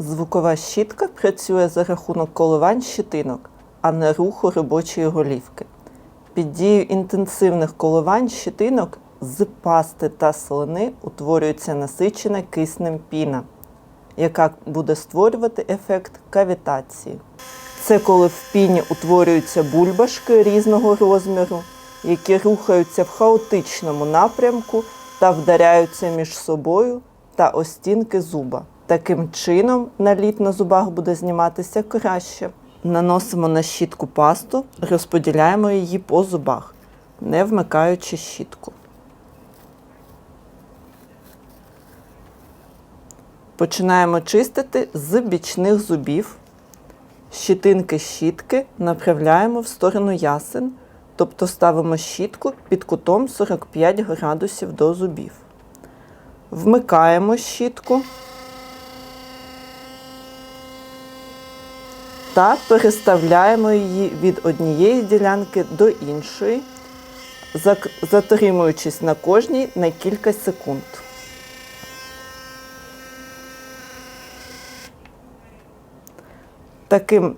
Звукова щітка працює за рахунок коливань щитинок, а не руху робочої голівки. Під дією інтенсивних коливань щитинок з пасти та слини утворюється насичена киснем піна, яка буде створювати ефект кавітації. Це коли в піні утворюються бульбашки різного розміру, які рухаються в хаотичному напрямку та вдаряються між собою та о стінки зуба. Таким чином наліт на зубах буде зніматися краще. Наносимо на щітку пасту, розподіляємо її по зубах, не вмикаючи щітку. Починаємо чистити з бічних зубів. Щітинки щітки направляємо в сторону ясен, тобто ставимо щітку під кутом 45 градусів до зубів. Вмикаємо щітку та переставляємо її від однієї ділянки до іншої, затримуючись на кожній на кілька секунд. Таким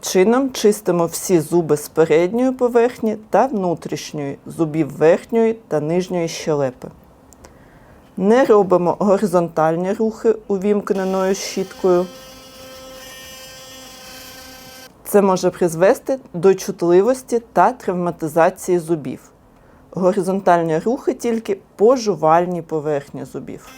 чином чистимо всі зуби з передньої поверхні та внутрішньої зубів верхньої та нижньої щелепи. Не робимо горизонтальні рухи увімкненою щіткою. Це може призвести до чутливості та травматизації зубів. Горизонтальні рухи тільки по жувальній поверхні зубів.